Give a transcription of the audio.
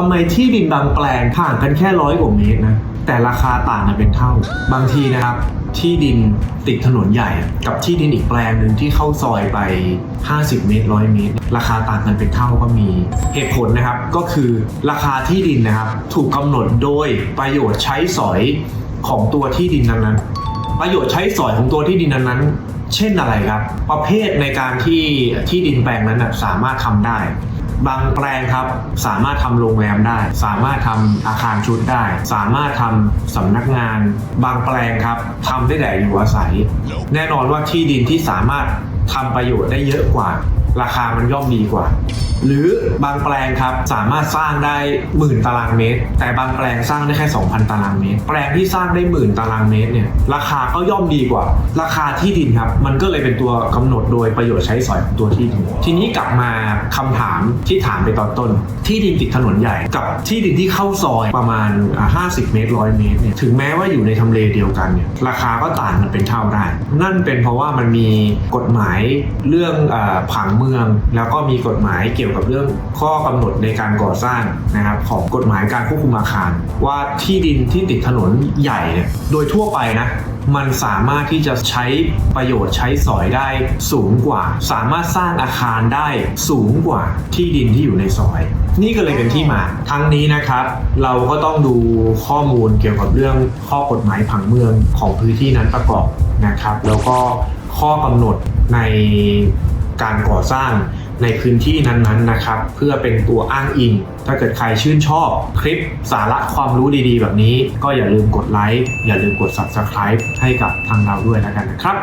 ทำไมที่ดินบางแปลงห่างกันแค่ร้อยกว่าเมตรนะ แต่ราคาต่างกันเป็นเท่า บางทีนะครับ ที่ดินติดถนนใหญ่ กับที่ดินอีกแปลงหนึ่งที่เข้าซอยไป 50 เมตร100เมตร ราคาต่างกันเป็นเท่าก็มี เหตุผลนะครับก็คือราคาที่ดินนะครับ ถูกกำหนดโดยประโยชน์ใช้สอยของตัวที่ดินนั้นๆ ประโยชน์ใช้สอยของตัวที่ดินนั้นๆเช่นอะไรครับ ประเภทในการที่ที่ดินแปลงนั้นสามารถทำได้ บางแปลงครับสามารถทำโรงแรมได้ สามารถทำอาคารชุดได้ สามารถทำสำนักงาน บางแปลงครับทำได้แต่อยู่อาศัย แน่นอนว่าที่ดินที่สามารถทำประโยชน์ได้เยอะกว่า ราคามันย่อมดีกว่า หรือบางแปลงครับสามารถสร้างได้หมื่นตารางเมตร แต่บางแปลงสร้างได้แค่ 2,000 ตารางเมตร แปลงที่สร้างได้หมื่นตารางเมตรเนี่ยราคาก็ย่อมดีกว่า ราคาที่ดินครับ มันก็เลยเป็นตัวกำหนดโดยประโยชน์ใช้สอยของตัวที่ดินทีนี้กลับมาคำถามที่ถามไปตอนต้น ที่ดินติดถนนใหญ่กับที่ดินที่เข้าซอยประมาณอ่า50 เมตร100เมตรเนี่ยถึงแม้ว่าอยู่ในทำเลเดียวกันเนี่ยราคาก็ต่างกันเป็นเท่าได้ นั่นเป็นเพราะว่ามันมีกฎหมายเรื่องอผังเมือง แล้วก็มีกฎหมายเกี่ยวกับเรื่องข้อกำหนดในการก่อสร้างนะครับของกฎหมายการควบคุมอาคาร ว่าที่ดินที่ติดถนนใหญ่เนี่ยโดยทั่วไปนะมันสามารถที่จะใช้ประโยชน์ใช้สอยได้สูงกว่า สามารถสร้างอาคารได้สูงกว่าที่ดินที่อยู่ในซอย นี่ก็เลยเป็นที่มา ทั้งนี้นะครับ เราก็ต้องดูข้อมูลเกี่ยวกับเรื่องข้อกฎหมายผังเมืองของพื้นที่นั้นประกอบนะครับ แล้วก็ข้อกำหนดใน การก่อสร้างในพื้นที่นั้นๆนะครับ เพื่อเป็นตัวอ้างอิง ถ้าเกิดใครชื่นชอบคลิปสาระความรู้ดีๆ แบบนี้ ก็อย่าลืมกดไลค์อย่าลืมกด Subscribe ให้กับทางเราด้วยแล้วกันนะครับ